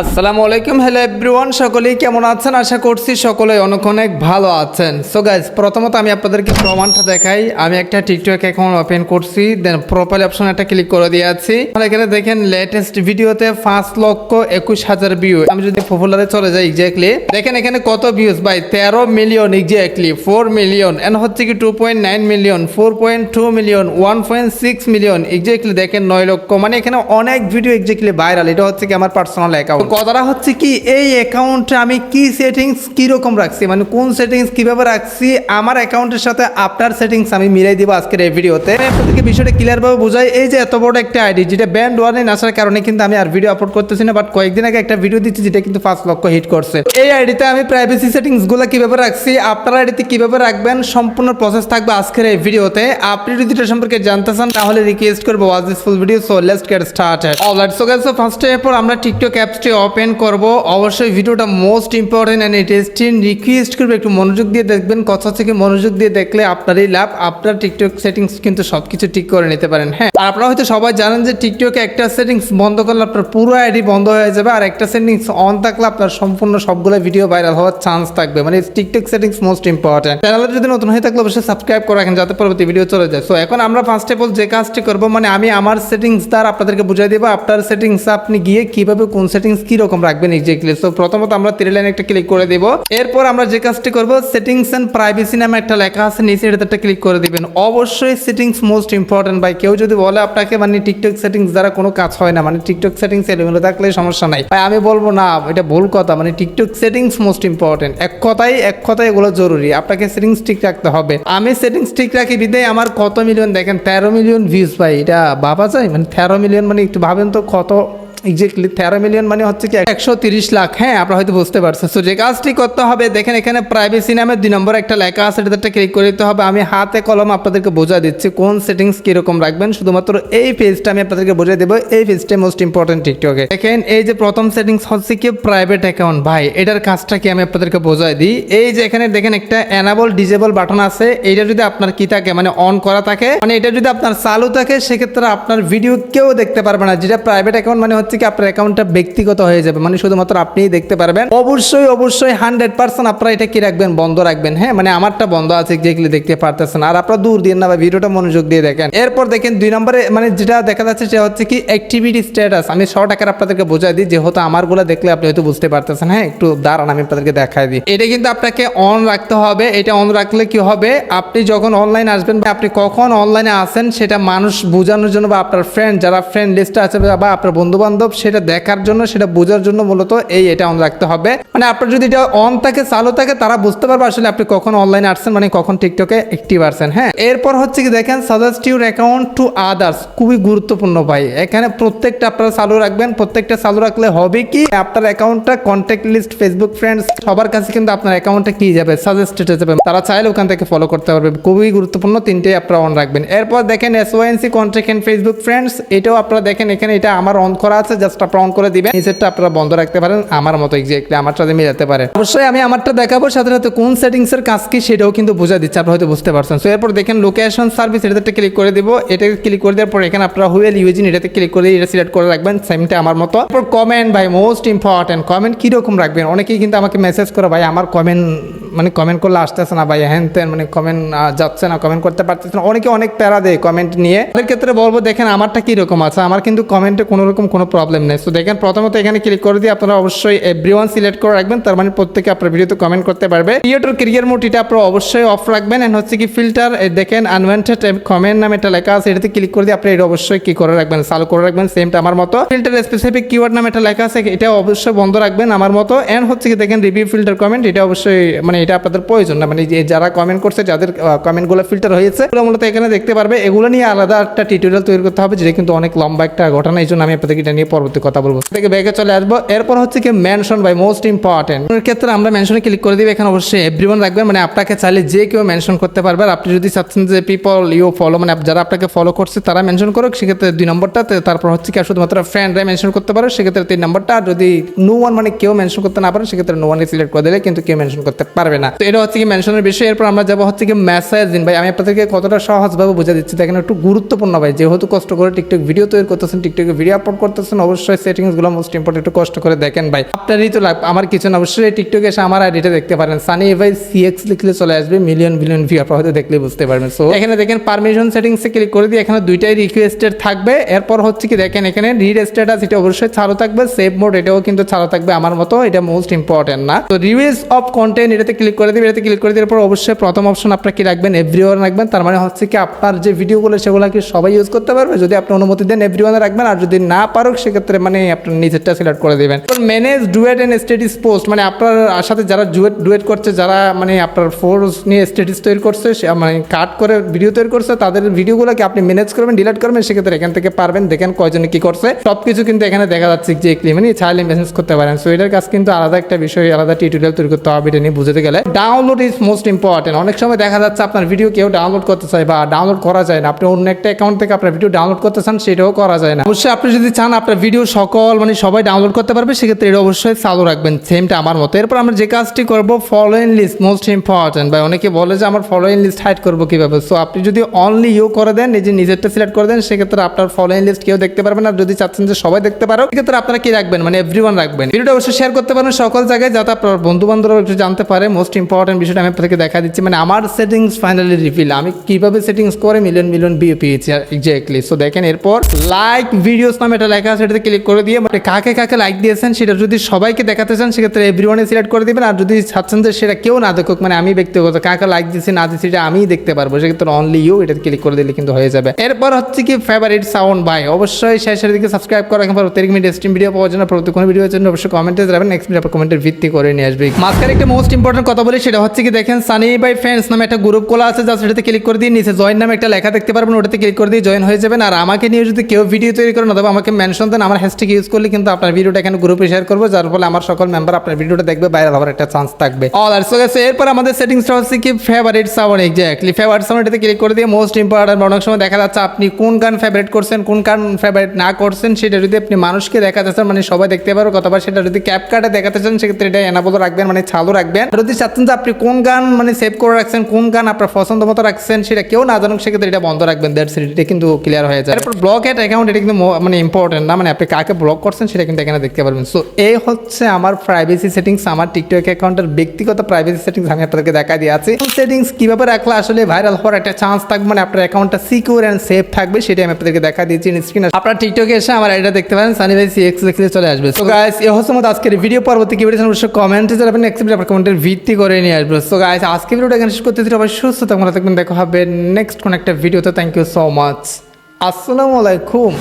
আসসালামু আলাইকুম। Hello everyone সকলেই কেমন আছেন? আশা করছি সকলে অনেক অনেক ভালো আছেন। সো গাইজ প্রথমত আমি আপনাদেরকে প্রমাণটা দেখাই। আমি একটা টিকটক অ্যাকাউন্ট ওপেন করছি। দেন প্রোফাইল অপশন একটা ক্লিক করে দিয়েছি তাহলে এখানে দেখেন লেটেস্ট ভিডিওতে পাঁচ লক্ষ একুশ হাজার ভিউ আমি যদি পপুলারে চলে যাই এক্স্যাক্টলি দেখেন এখানে কত ভিউজ ভাই, তেরো million exactly four million and হচ্ছে কি two point nine million four point two million one point six million exactly দেখেন নয় লক্ষ। মানে এখানে অনেক ভিডিও এক্স্যাক্টলি ভাইরাল এটা হচ্ছে কি আমার পার্সোনাল অ্যাকাউন্ট কথাটা হচ্ছে কি, এই অ্যাকাউন্টে আমি কি সেটিংস কীরকম রাখছি? মানে কোন সেটিংস কীভাবে রাখছি? আমার অ্যাকাউন্টের সাথে আপনার সেটিংস আমি মিলাই দিব আজকের এই ভিডিওতে। আপনাদেরকে বিষয়টা ক্লিয়ারভাবে বোঝাই, এই যে এত বড় একটা আইডি যেটা ব্যান্ড ওয়ানে আসার কারণে কিন্তু আমি আর ভিডিও আপলোড করতেছি না বাট কয়েকদিন আগে একটা ভিডিও দিচ্ছি, যেটা কিন্তু পাঁচ লক্ষ হিট করছে। এই আইডিতে আমি প্রাইভেসি সেটিংসগুলো কীভাবে রাখছি, আপনার আইডিতে কীভাবে রাখবেন, সম্পূর্ণ প্রসেস থাকবে আজকের এই ভিডিওতে। আপনি যদি এটা সম্পর্কে জানতে চান, তাহলে রিকোয়েস্ট করব watch this full video so let's get started alright so guys ফার্স্টে এরপর আমরা টিকটক অ্যাপসটি ওপেন করব। অবশ্যই ভিডিওটা most important and interesting request করব। একটু মনোযোগ দিয়ে দেখবেন, কথা থেকে মনোযোগ দিয়ে দেখলে আপনারই লাভ। আপনার টিকটক সেটিংস কিন্তু সবকিছু ঠিক করে নিতে পারেন হ্যাঁ? আর আপনারা হয়তো সবাই জানেন যে টিকটকে একটা সেটিংস বন্ধ করলে আপনার পুরো আইডি বন্ধ হয়ে যাবে, আর একটা সেটিংস অন থাকলে আপনার সম্পূর্ণ সবগুলো ভিডিও ভাইরাল হওয়ার চান্স থাকবে। মানে টিকটক সেটিংস মোস্ট ইম্পর্টেন্ট চ্যানেলে যদি নতুন হয়ে থাকলে অবশ্যই সাবস্ক্রাইব করে রাখেন, যাতে পরবর্তী ভিডিও চলে যায়। সো এখন আমরা ফার্স্ট অফ অল যে কাজটি করব মানে আমি আমার সেটিংস দ্বারা আপনাদেরকে বুঝিয়ে দেবো, আপনার সেটিংস আপনি গিয়ে কীভাবে কোন সেটিংস কি রকম রাখবেন এক্স্যাক্টলি সো প্রথমত আমরা থ্রি লাইন একটা ক্লিক করে দেবো। এরপর আমরা যে কাজটি করব সেটিংস এন্ড প্রাইভেসি নামে একটা লেখা আছে, নিচে এটাতে একটা ক্লিক করে দিবেন। অবশ্যই সেটিংস মোস্ট ইম্পর্টেন্ট ভাই। কেউ যদি বলে আপনাকে মানে টিকটক সেটিংস দ্বারা কোনো কাজ হয় না মানে টিকটক সেটিংস এলোমেলো থাকলে সমস্যা নাই। ভাই, আমি বলব না, এটা ভুল কথা মানে টিকটক সেটিংস মোস্ট ইম্পর্টেন্ট এক কথাই এক কথাই এগুলো জরুরি, আপনাকে সেটিংস ঠিক রাখতে হবে। আমি সেটিংস ঠিক রাখি বিদায় আমার কত মিলিয়ন দেখেন তেরো মিলিয়ন ভিউজ ভাই, এটা ভাবা যায়? মানে তেরো মিলিয়ন মানে একটু ভাবেন তো কত এক্স্যাক্টলি তেরো মিলিয়ন মানে হচ্ছে কি একশো তিরিশ লাখ। হ্যাঁ আপনারা হয়তো বুঝতে পারছেন। সো যে কাজটি করতে হবে, দেখেন এখানে প্রাইভেসি নামে দুই নম্বর একটা লেখা আছে এটাতে ক্লিক করে দিতে হবে। আমি হাতে কলম আপনাদেরকে বোঝা দিচ্ছি, কোন সেটিংস কীরকম রাখবেন। শুধুমাত্র এই পেজটা আমি আপনাদেরকে বোঝা দেবো, এই পেজটা মোস্ট ইম্পর্টেন্ট টিকটকে দেখেন, এই যে প্রথম সেটিংস হচ্ছে কি প্রাইভেট অ্যাকাউন্ট ভাই, এটার কাজটা কি আমি আপনাদেরকে বোঝাই দিই? এই যে এখানে দেখেন একটা অ্যানাবল ডিজেবল বাটন আছে, এইটা যদি আপনার কি থাকে মানে অন করা থাকে মানে এটা যদি আপনার চালু থাকে, সেক্ষেত্রে আপনার ভিডিও কেউ দেখতে পারবে না। যেটা প্রাইভেট অ্যাকাউন্ট মানে হচ্ছে কি আপনার অ্যাকাউন্টটা ব্যক্তিগত হয়ে যাবে। মানে শুধুমাত্র আপনিই দেখতে পারবেন। অবশ্যই অবশ্যই হান্ড্রেড পার্সেন্ট আপনারা এটা কি রাখবেন? বন্ধ রাখবেন। হ্যাঁ মানে আমারটা বন্ধ আছে, যেগুলি দেখতে পারতেছেন। আর আপনারা দূর দিন না বা ভিডিওটা মনোযোগ দিয়ে দেখেন। এরপর দেখেন দুই নম্বরে মানে যেটা দেখা যাচ্ছে সেটা হচ্ছে কি অ্যাক্টিভিটি স্ট্যাটাস আমি ছ টাকার আপনাদেরকে বোঝাই দিই, যেহেতু আমারগুলো দেখলে আপনি হয়তো বুঝতে পারতেছেন। হ্যাঁ একটু দাঁড়ান, আমি আপনাদেরকে দেখাই দিই। এটা কিন্তু আপনাকে অন রাখতে হবে। এটা অন রাখলে কি হবে? আপনি যখন অনলাইন আসবেন বা আপনি কখন অনলাইনে আসেন সেটা মানুষ বোঝানোর জন্য বা আপনার ফ্রেন্ড যারা ফ্রেন্ড লিস্টে আছে বা আপনার বন্ধু বান্ধব সেটা দেখার জন্য, সেটা বোঝার জন্য মূলত এই এটা অন রাখতে হবে। মানে আপনার যদি এটা অন থাকে, চালু থাকে, তারা বুঝতে পারবে আসলে আপনি কখন অনলাইনে আসছেন মানে কখন টিকটকে অ্যাক্টিভ আসছেন হ্যাঁ? এরপর হচ্ছে কি দেখেন suggest your account to others খুবই গুরুত্বপূর্ণ ভাই। এখানে প্রত্যেকটা আপনারা চালু রাখবেন। প্রত্যেকটা চালু রাখলে হবে কি, আপনার অ্যাকাউন্টটা কন্ট্যাক্ট লিস্ট ফেসবুক ফ্রেন্ডস সবার কাছে কিন্তু আপনার অ্যাকাউন্টটা কি যাবে সাজেস্টেড যাবে। তারা চাইলে ওখান থেকে ফলো করতে পারবে। খুবই গুরুত্বপূর্ণ তিনটেই আপনারা অন রাখবেন। এরপর দেখেন sync contact and Facebook friends এটাও আপনারা দেখেন, এখানে এটা আমার অন করা আছে। জাস্ট আপনারা অন করে দিবেন। নিচেরটা আপনারা বন্ধ রাখতে পারেন, আমার মতো এক্স্যাক্টলি আমার সাথে মিলাতে পারেন অবশ্যই আমি আমারটা দেখাবো সাথে সাথে কোন সেটিংস এর কাজ কি সেটাও কিন্তু বোঝা দিচ্ছে আপনারা হয়তো বুঝতে পারছেন। সো এরপর দেখেন লোকেশন সার্ভিস এটাতে ক্লিক করে দিব। এটাকে ক্লিক করে দেওয়ার পর এখানে আপনারা হুয়েল ইউজিন এটাতে ক্লিক করে এটা সিলেক্ট করে রাখবেন সেমটা আমার মতো। এরপর কমেন্ট ভাই মোস্ট ইম্পর্টেন্ট কমেন্ট কীরকম রাখবেন? অনেকেই কিন্তু আমাকে মেসেজ করে, ভাই, আমার কমেন্ট মানে কমেন্ট করলে আসতেছে না ভাই, হ্যান ত্যান মানে কমেন্ট যাচ্ছে না কমেন্ট করতে পারতেছে না। অনেকে অনেক প্যারা দেয় কমেন্ট নিয়ে। তাদের ক্ষেত্রে বলব, দেখেন আমারটা কীরকম আছে, আমার কিন্তু কমেন্টে কোনো রকম কোনো প্রবলেম নেই। সো দেখেন, প্রথমত এখানে ক্লিক করে দিয়ে আপনারা অবশ্যই এভরি ওয়ান সিলেক্ট করে রাখবেন, তার মানে প্রত্যেকে আপনার ভিডিওতে কমেন্ট করতে পারবে। ক্রিয়েটর ক্যারিয়ার মোড এটা আপনারা অবশ্যই অফ রাখবেন অ্যান্ড হচ্ছে কি ফিল্টার দেখেন আনওয়ান্টেড কমেন্ট নামে এটা লেখা আছে, এটাতে ক্লিক করে দিয়ে আপনি এটা অবশ্যই কি করে রাখবেন, চালু করে রাখবেন সেমটা আমার মতো। ফিল্টার স্পেসিফিক কিওয়ার্ড নামে এটা লেখা আছে এটা অবশ্যই বন্ধ রাখবেন আমার মতো। এন্ড হচ্ছে কি, দেখেন রিভিউ ফিল্টার কমেন্ট এটা অবশ্যই মানে এটা আপনাদের প্রয়োজন না। মানে যারা কমেন্ট করছে, যাদের কমেন্টগুলো ফিল্টার হয়েছে মূলত এখানে দেখতে পারবে। এগুলো নিয়ে আলাদা একটা টিউটোরিয়াল তৈরি করতে হবে, যেটা কিন্তু অনেক লম্বা একটা ঘটনা। এই জন্য আমি আপনাদেরকে এটা নিয়ে পরবর্তী কথা বলব। থেকে ব্যাগে চলে আসব। এরপর হচ্ছে কি মেনশন বাই মোস্ট ইম্পর্টেন্ট ক্ষেত্রে আমরা মেনশনে ক্লিক করে দিই এখানে অবশ্যই এভরিওয়ান রাখবেন। মানে আপনাকে চাইলে যে কেউ মেনশন করতে পারবে। আর আপনি যদি চাচ্ছেন যে পিপল ইউ ফলো মানে যারা আপনাকে ফলো করছে, তারা মেনশন করুক। সেক্ষেত্রে দুই নম্বরটা তারপর হচ্ছে কি শুধুমাত্র ফ্রেন্ডরাই মেনশন করতে পারো। সেক্ষেত্রে তিন নম্বরটা যদি নো ওয়ান মানে কেউ মেনশন করতে না পারে, সেক্ষেত্রে নো ওয়ানকে সিলেক্ট করে দিলে কিন্তু কেউ মেনশন করতে পারবে পারবে না। তো এটা হচ্ছে কি মেনশনের বিষয়। এরপর আমরা যাব হচ্ছে কি মেসেজিং ভাই, আমি আপনাদেরকে কতটা সহজভাবে বুঝে দিচ্ছি। দেখেন, একটু গুরুত্বপূর্ণ ভাই। যেহেতু কষ্ট করে টিকটক ভিডিও তৈরি করতেছেন, টিকটকে ভিডিও আপলোড করতেছেন, অবশ্যই সেটিংসগুলো মোস্ট ইম্পর্টেন্ট একটু কষ্ট করে দেখেন ভাই। আপনারই তো লাগ আমার কিছু না। অবশ্যই টিকটকে এসে আমার আইডিটা দেখতে পারেন। সানি ভাই সিএক্স লিখলে চলে আসবে মিলিয়ন বিলিয়ন ভিউ আপনারা হয়তো দেখলে বুঝতে পারবেন। সো এখানে দেখেন পারমিশন সেটিংসে ক্লিক করে দিয়ে এখানে দুইটাই রিকোয়েস্টেড থাকবে। এরপর হচ্ছে কি দেখেন, এখানে রিড স্ট্যাটাস এটা অবশ্যই চালু থাকবে। সেভ মোড এটাও কিন্তু চালু থাকবে আমার মতো। এটা মোস্ট ইম্পর্টেন্ট না। তো রিভিউজ অফ কন্টেন্ট এটাতে ক্লিক করে দিবেন এটাতে ক্লিক করে দেওয়ার পর অবশ্যই প্রথম অপশন আপনার কি রাখবেন এভরিওয়ান রাখবেন। তার মানে হচ্ছে কি আপনার যে ভিডিওগুলো সেগুলো কি সবাই ইউজ করতে পারবে? যদি আপনি অনুমতি দেন এভরিওয়ানে রাখবেন। আর যদি না পারুক, সেক্ষেত্রে মানে আপনার নিজেরটা সিলেক্ট করে দিবেন। Manage duet and stitch post মানে আপনার সাথে যারা ডুয়েট ডুয়েট করছে, যারা মানে আপনার ফোর্স নিয়ে স্টেটিস তৈরি করছে মানে কাট করে ভিডিও তৈরি করছে, তাদের ভিডিওগুলোকে আপনি ম্যানেজ করবেন ডিলিট করবেন, সেক্ষেত্রে এখান থেকে পারবেন। দেখেন কয়জনে কি করছে। সব কিছু কিন্তু এখানে দেখা যাচ্ছে যে মানে চাইলে মেসেজ করতে পারেন। সো এটার কাজ কিন্তু আলাদা একটা বিষয়, আলাদা টিউটোরিয়াল তৈরি করতে হবে, এটা নিয়ে বুঝতে গেলে ডাউনলোড ইজ মোস্ট ইম্পর্টেন্ট অনেক সময় দেখা যাচ্ছে আপনার ভিডিও কেউ ডাউনলোড করতে চায় বা ডাউনলোড করা যায় না। আপনি অন্য একটা অ্যাকাউন্ট থেকে আপনার ভিডিও ডাউনলোড করতে চান, সেটাও করা যায় না। অবশ্যই আপনি যদি চান আপনার ভিডিও সকল মানে সবাই ডাউনলোড করতে পারবে, সেক্ষেত্রে এটা অবশ্যই চালু রাখবেন সেমটা আমার মতো। এরপর আমরা যে কাজটি করব ফলোইং লিস্ট মোস্ট ইম্পর্টেন্ট ভাই, অনেকে বলে যে, আমার ফলোইং লিস্ট হাইড করব কীভাবে? সো আপনি যদি অনলি ইউ করে দেন, নিজে নিজেরটা সিলেক্ট করে দেন, সেক্ষেত্রে আপনার ফলোইং লিস্ট কেউ দেখতে পারবেন আর যদি চাচ্ছেন যে সবাই দেখতে পারো, সেক্ষেত্রে আপনারা কি রাখবেন? মানে এভরিওয়ান রাখবেন। ভিডিওটা অবশ্যই শেয়ার করতে পারেন সকল জায়গায়, যাতে আপনার বন্ধু বান্ধবরা একটু জানতে পারে। মোস্ট ইম্পর্টেন্ট বিষয়টা আমি আপনাদেরকে দেখা দিচ্ছি। মানে আমার সেটিংস ফাইনালি রিভিল আমি কীভাবে সেটিংস করে মিলিয়ন মিলিয়ন ভিউ পেয়েছি এক্স্যাক্টলি সো দেখেন এরপর লাইক ভিডিওস নামে এটা লেখা আছে এটাতে ক্লিক করে দিয়ে মানে কাকে কাকে লাইক দিয়েছেন, সেটা যদি সবাইকে দেখাতে চান, সেক্ষেত্রে এভরিওয়ানে সিলেক্ট করে দিবেন। আর যদি চাচ্ছেন যে সেটা কেউ না দেখুক মানে আমি ব্যক্তিগত কাকে লাইক দিচ্ছি না দিচ্ছি এটা আমিই দেখতে পারব। সেক্ষেত্রে অনলি ইউ এটা ক্লিক করে দিলে কিন্তু হয়ে যাবে। এরপর হচ্ছে কি ফেভারিট সাউন্ড বাই অবশ্যই শেষের দিকে সাবস্ক্রাইব করা একেবারে প্রত্যেক মিনিট স্ট্রিম ভিডিও পাওয়ার জন্য প্রতি কোনো ভিডিওর জন্য অবশ্যই কমেন্টে যাবেন নেক্সট ভিডিও কমেন্টের ভিত্তি করে নিয়ে আসবে। মাঝখানে একটা মোস্ট ইম্পর্টেন্ট কথা বলি, সেটা হচ্ছে কি দেখেন সানি বাই ফ্রেন্ডস নামে একটা গ্রুপ খোলা আছে যা সেটাতে ক্লিক করে দিয়ে নিচে জয়েন নামে একটা লেখা দেখতে পারবেন, ওটাতে ক্লিক করে দিয়ে জয়েন হয়ে যাবেন। আর আমাকে নিয়ে যদি কেউ ভিডিও তৈরি করেন অথবা আমাকে মেনশন দেন, আমার হ্যাশট্যাগ ইউজ করলে কিন্তু আপনার ভিডিওটা এখানে গ্রুপে শেয়ার করব, যার ফলে আমার সকল মেম্বার আপনার ভিডিওটা দেখবে ভাইরাল হওয়ার একটা চান্স থাকবে। অল আর সো গেছে এরপর আমাদের সেটিংসটা হচ্ছে কি favourite sound exactly favourite sound এটাতে ক্লিক করে দিয়ে মোস্ট ইম্পর্টেন্ট অনেক সময় দেখা যাচ্ছে আপনি কোন গান ফেভারিট করছেন, কোন গান ফেভারিট না করছেন, সেটা যদি আপনি মানুষকে দেখাতে চান মানে সবাই দেখতে পারো, অথবা সেটা যদি ক্যাপ কার্ডে দেখাতে চান, সেক্ষেত্রে এটা এনাবল রাখবেন মানে চালু রাখবেন। আর যদি চাচ্ছেন যে আপনি কোন গান মানে সেভ করে রাখছেন, কোন গান আপনার পছন্দ মতো রাখছেন, সেটা কেউ না জানুক, সেক্ষেত্রে এটা বন্ধ রাখবেন দ্যাটস এটা কিন্তু ক্লিয়ার হয়ে যায়। এরপর ব্লক অ্যাট অ্যাকাউন্ট এটা কিন্তু মানে ইম্পর্টেন্ট না মানে আপনি কাকে ব্লক করছেন সেটা কিন্তু এখানে দেখতে পারবেন। সো এই হচ্ছে আমার প্রাইভেসি সেটিংস আমার টিকটক অ্যাকাউন্টের ব্যক্তিগত প্রাইভেসি সেটিংস আমি আপনাদেরকে দেখা দিয়েছি সেটিংস কীভাবে রাখলে আসলে ভাইরাল হওয়ার একটা চান্স থাকবে মানে আপনার অ্যাকাউন্টটা সিকিউর অ্যান্ড সেফ থাকবে সেটা আমি আপনাদেরকে দেখা দিয়েছি। স্ক্রিনে আপনার টিকটকে এসে আমার আইডিটা দেখতে পারেন সানি ভাই সিএক্স লিখলে চলে আসবে। সো গাইস এই হচ্ছে মতো আজকের ভিডিও পরবর্তী কি ভিডিও অবশ্যই কমেন্টে যাবেন নেক্সট ভিডিও আপনার কমেন্টের ভিত্তি করে নিয়ে আসব। সো গাইস আজকে ভিডিওটা এখানে শেষ করতে আবার সুস্থ তোমরা থাকবেন দেখা হবে নেক্সট কোন একটা ভিডিওতে থ্যাংক ইউ সো মাচ আসসালামু আলাইকুম।